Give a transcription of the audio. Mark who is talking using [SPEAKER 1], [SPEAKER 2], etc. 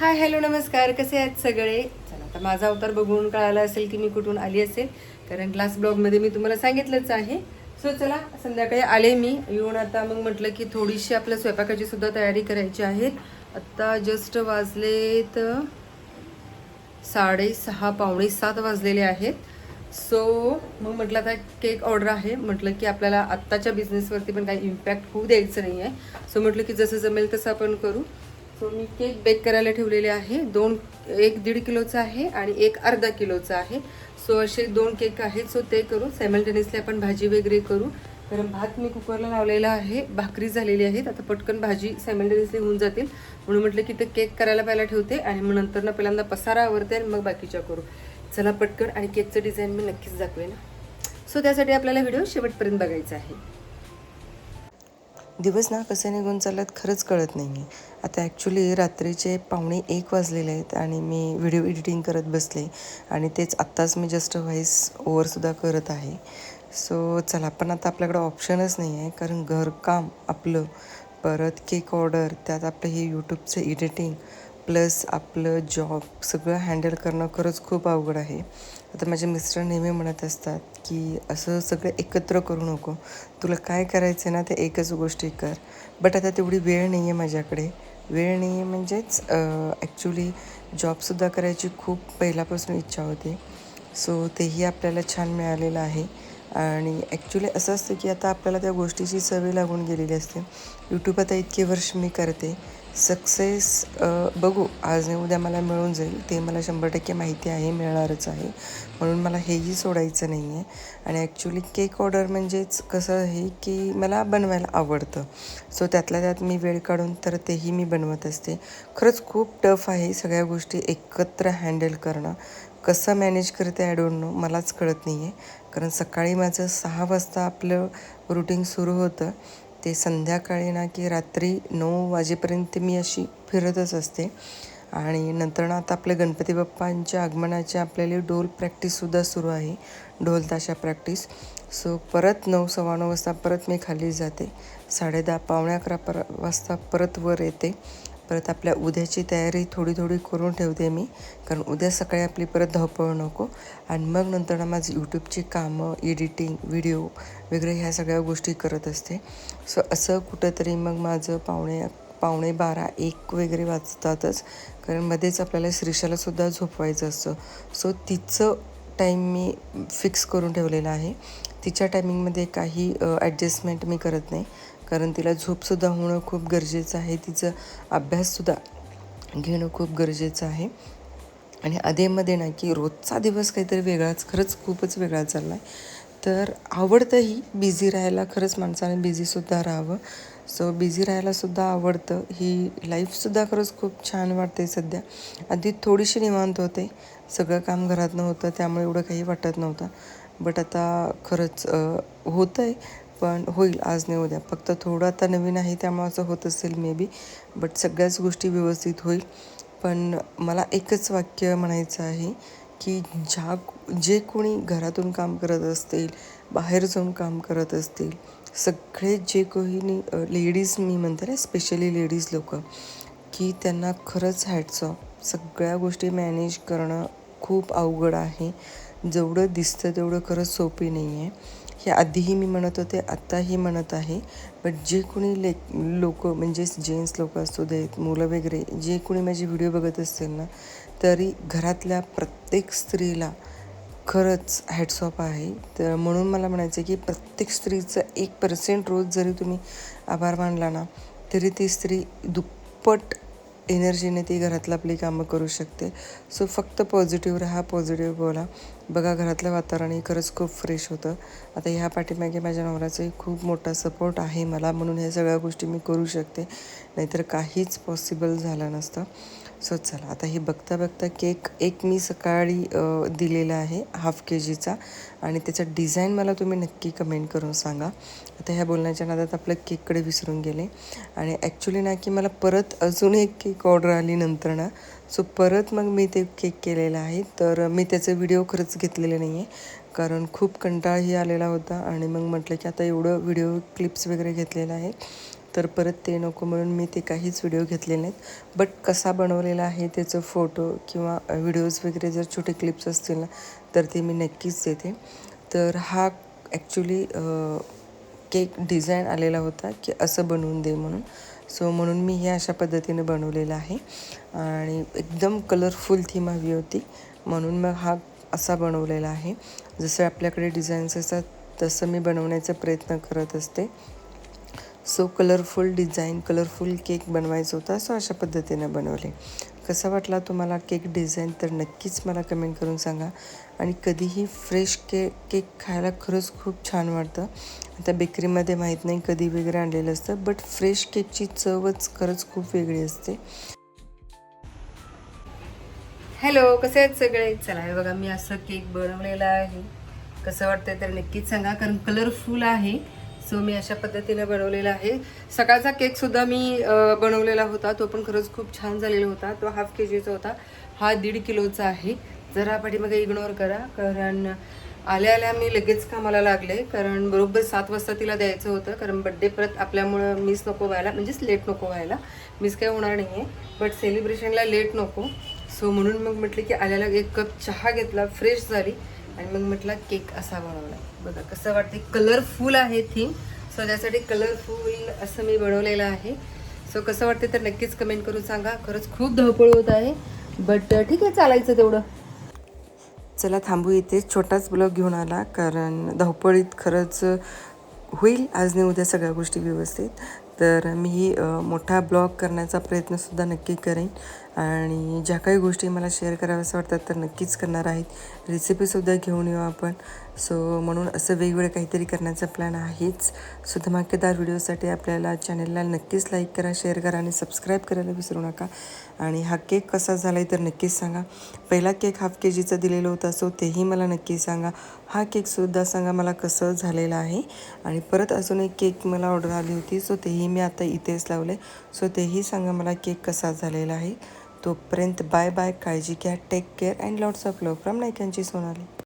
[SPEAKER 1] Hi hello नमस्कार. कसे आहेत सगळे? चला आता माझा अवतार बघून कळाला असेल की मी कुठून आली असेल. कारण लास्ट ब्लॉगमध्ये मी तुम्हाला सांगितलंच आहे. सो चला संध्याकाळी आले मी. येऊन आता मग म्हटलं की थोडीशी आपल्या स्वयंपाकाची सुद्धा तयारी करायची आहे. आत्ता जस्ट वाजलेत साडेसहा पावणे सात वाजलेले आहेत. सो मग म्हटलं आता केक ऑर्डर आहे. म्हटलं की आपल्याला आत्ताच्या बिझनेसवरती पण काही इम्पॅक्ट होऊ द्यायचं नाही आहे सो म्हटलं की जसं जमेल तसं आपण करू. सो मी केक बेक करायला ठेवलेले आहे. दोन एक दीड किलोचा आहे आणि एक अर्धा किलोचा आहे. सो असे दोन केक आहेत. सो ते करू सायमल्टेनियसली आपण भाजी वगैरे करू. कारण भात मी कुकरला लावलेला आहे. भाकरी झालेली आहेत. आता पटकन भाजी सायमल्टेनियसली होऊन जातील. म्हणून म्हटलं की ते केक करायला पहिला ठेवते आणि मग नंतर ना पहिल्यांदा पसारा आवरते आणि मग बाकीच्या करू. चला पटकन आणि केकचं डिझाईन मी नक्कीच दाखवेन. सो त्यासाठी आपल्याला व्हिडिओ शेवटपर्यंत बघायचा आहे.
[SPEAKER 2] दिवस ना कसे निघून चालत खरंच कळत नाही आहे आता ॲक्च्युली रात्रीचे पावणे एक वाजलेले आहेत आणि मी व्हिडिओ एडिटिंग करत बसले आणि तेच आत्ताच मी जस्ट व्हॉईस ओवरसुद्धा करत आहे. सो चला पण आता आपल्याकडं ऑप्शनच नाही आहे कारण घरकाम आपलं परत केक ऑर्डर त्यात आपलं हे यूट्यूबचं एडिटिंग प्लस आपलं जॉब सगळं हँडल करणं खरंच खूप अवघड आहे. आता माझे मिस्टर नेहमी म्हणत असतात की असं सगळं एकत्र करू नको. तुला काय करायचं आहे ना ते एकच गोष्टी कर. बट आता तेवढी वेळ नाही आहे माझ्याकडे. वेळ नाही आहे म्हणजेच ॲक्च्युली जॉबसुद्धा करायची खूप पहिल्यापासून इच्छा होती. सो तेही आपल्याला छान मिळालेलं आहे. आणि ॲक्च्युली असं असतं की आता आपल्याला त्या गोष्टीची सवय लागून गेलेली असते. यूट्यूब आता इतके वर्ष मी करते. सक्सेस बघू. आज नाही उद्या मला मिळून जाईल. ते मला शंभर टक्के माहिती आहे मिळणारच आहे. म्हणून मला हेही सोडायचं नाही आहे. आणि ॲक्च्युली केक ऑर्डर म्हणजेच कसं आहे की मला बनवायला आवडतं. सो त्यातल्या त्यात मी वेळ काढून तर तेही मी बनवत असते. खरंच खूप टफ आहे सगळ्या गोष्टी एकत्र हँडल करणं. कसं मॅनेज करते आय डोंट नो मलाच कळत नाही आहे कारण सकाळी माझं सहा वाजता आपलं रुटीन सुरू होतं. ते संध्याकाळी ना की रात्री नऊ वाजेपर्यंत मी अशी फिरतच असते. आणि नंतर ना आता आपल्या गणपती बाप्पांच्या आगमनाची आपल्याला डोल प्रॅक्टिससुद्धा सुरू आहे. ढोल ताशा प्रॅक्टिस सो परत नऊ सव्वा नऊ वाजता परत मी खाली जाते. साडेदहा पावणे अकरा पर वाजता परत वर येते. परत आपल्या उद्याची तयारी थोडी थोडी करून ठेवते मी. कारण उद्या सकाळी आपली परत धावपळ नको. आणि मग नंतर माझी यूट्यूबची कामं एडिटिंग व्हिडिओ वगैरे ह्या सगळ्या गोष्टी करत असते. सो असं कुठंतरी मग माझं पाहुणे पावणे बारा एक वगैरे वाजतातच. कारण मध्येच आपल्याला श्रीशालासुद्धा झोपवायचं असतं. सो तिचं टाईम मी फिक्स करून ठेवलेला आहे. तिच्या टायमिंगमध्ये काही ॲडजस्टमेंट मी करत नाही. कारण तिला झोपसुद्धा होणं खूप गरजेचं आहे. तिचं अभ्याससुद्धा घेणं खूप गरजेचं आहे. आणि अधेमध्ये ना की रोजचा दिवस काहीतरी वेगळाच खरंच खूपच वेगळा चालला आहे तर आवडतंही बिझी राहायला खरंच माणसाने बिझीसुद्धा राहावं. सो बिझी राहायलासुद्धा आवडतं. ही लाईफसुद्धा खरंच खूप छान वाटते सध्या. आधी थोडीशी निवांत होते. सगळं काम घरातनं होतं त्यामुळे एवढं काही वाटत नव्हतं. बट आता खरंच होतं आहे पण होईल आज नाही उद्या. फक्त थोडं आता नवीन आहे त्यामुळे असं होत असेल मे बी बट सगळ्याच गोष्टी व्यवस्थित होईल. पण मला एकच वाक्य म्हणायचं आहे की ज्या जे कोणी घरातून काम करत असतील बाहेर जाऊन काम करत असतील सगळे जे कोणी लेडीज मी म्हणते ना स्पेशली लेडीज लोक की त्यांना खरंच हॅट्स ऑफ सगळ्या गोष्टी मॅनेज करणं खूप अवघड आहे. जेवढं दिसतं तेवढं खरंच सोपी नाही आहे हे आधीही मी म्हणत होते आत्ताही म्हणत आहे. बट जे कोणी ले लोक म्हणजेच जेंट्स लोक असू देत मुलं वगैरे जे कोणी माझे व्हिडिओ बघत असतील ना तरी घरातल्या प्रत्येक स्त्रीला खरंच हॅट्स आहे. तर म्हणून मला म्हणायचं आहे की प्रत्येक स्त्रीचं एक पर्सेंट रोज जरी तुम्ही आभार मानला ना तरी ती स्त्री दुप्पट एनर्जीने ती घरातलं आपली कामं करू शकते. सो फक्त पॉझिटिव्ह राहा पॉझिटिव्ह बोला. बघा घरातलं वातावरणही खरंच खूप फ्रेश होतं. आता ह्या पाठीमागे माझ्या नवऱ्याचाही खूप मोठा सपोर्ट आहे मला. म्हणून ह्या सगळ्या गोष्टी मी करू शकते. नाहीतर काहीच पॉसिबल झालं नसतं. सो चला आता हे बघता बघता केक एक मी सकाळी दिलेला आहे हाफ के जीचा आणि त्याचा डिझाईन मला तुम्ही नक्की कमेंट करून सांगा. आता ह्या बोलण्याच्या नादात आपलं केककडे विसरून गेले. आणि ॲक्च्युली ना की मला परत अजून एक केक ऑर्डर आली नंतर ना. सो परत मग मी ते केक केलेला आहे. तर मी त्याचे व्हिडिओ खरंच घेतलेले नाही आहे कारण खूप कंटाळही आलेला होता. आणि मग म्हटलं की आता एवढं व्हिडिओ क्लिप्स वगैरे घेतलेलं आहे. तर परत ते नको म्हणून मी ते काहीच व्हिडिओ घेतले नाहीत. बट कसा बनवलेला आहे त्याचं फोटो किंवा व्हिडिओज वगैरे जर छोटे क्लिप्स असतील ना तर ते मी नक्कीच देते. तर हा ॲक्च्युली केक डिझाईन आलेला होता की असं बनवून दे म्हणून. सो म्हणून मी हे अशा पद्धतीने बनवलेलं आहे. आणि एकदम कलरफुल थीम हवी होती. म्हणून मग हा असा बनवलेला आहे. जसं आपल्याकडे डिझाईन्स असतात तसं मी बनवण्याचा प्रयत्न करत असते. So colourful design colourful cake बनवायचा होता. सो अशा पद्धतीनं बनवले. कसा वाटला तुम्हाला केक डिझाईन तर नक्कीच मला कमेंट करून सांगा. आणि कधीही फ्रेश के केक खायला खरंच खूप छान वाटतं. आता बेकरीमध्ये माहीत नाही कधी वगैरे आणलेलं असतं बट फ्रेश केकची चवच खरंच खूप वेगळी असते.
[SPEAKER 1] हॅलो कसे आहेत सगळे? चला हे बघा मी असं केक बनवलेला आहे. कसं वाटतं तर नक्कीच सांगा कारण कलरफुल आहे. सो मी अशा पद्धतीने बनवलेला आहे. सकाळचा केकसुद्धा मी बनवलेला होता. तो पण खरंच खूप छान झालेला होता. तो हाफ के जीचा होता. हा दीड किलोचा आहे. जरा पाठीमागे इग्नोर करा कारण आल्या आल्या मी लगेच कामाला लागले. कारण बरोबर सात वाजता तिला द्यायचं होतं. कारण बड्डे परत आपल्यामुळं मिस नको व्हायला. म्हणजेच लेट नको व्हायला. मिस काही होणार नाही आहे बट सेलिब्रेशनला लेट नको. सो म्हणून मग म्हटले की आल्याला एक कप चहा घेतला. फ्रेश झाली. आणि मग म्हटलं केक असा बनवला बघा कसं वाटते कलरफुल आहे थीम सो त्यासाठी कलरफुल असं मी बनवलेलं आहे. सो कसं वाटते तर नक्कीच कमेंट करून सांगा. खरंच खूप धावपळ होत आहे. बट ठीक आहे चालायचं तेवढं.
[SPEAKER 2] चला थांबू इथे. छोटाच ब्लॉग घेऊन आला कारण धावपळीत खरंच होईल. आज नाही उद्या सगळ्या गोष्टी व्यवस्थित. तर मी मोठा ब्लॉग करण्याचा प्रयत्नसुद्धा नक्की करेन. आणि ज्या काही गोष्टी मला शेअर कराव्यासं वाटतात तर नक्कीच करणार आहेत. रेसिपीसुद्धा घेऊन येऊ आपण. सो म्हणून असं वेगवेगळं काहीतरी करण्याचा प्लॅन आहेच. सो धमाकेदार व्हिडिओसाठी आपल्याला चॅनलला नक्कीच लाईक करा शेअर करा आणि सबस्क्राईब करायला विसरू नका. आणि हा केक कसा झाला आहे तर नक्कीच सांगा. पहिला केक हाफ के जीचा दिलेला होता सो तेही मला नक्की सांगा. हा केकसुद्धा सांगा मला कसं झालेलं आहे. आणि परत अजून एक केक मला ऑर्डर आली होती सो तेही मी आता इथेच लावले सो तेही सांगा मला केक कसा झालेला आहे. तोपर्यंत बाय बाय काळजी घ्या. Take care and lots of love from नायकांची Sonali.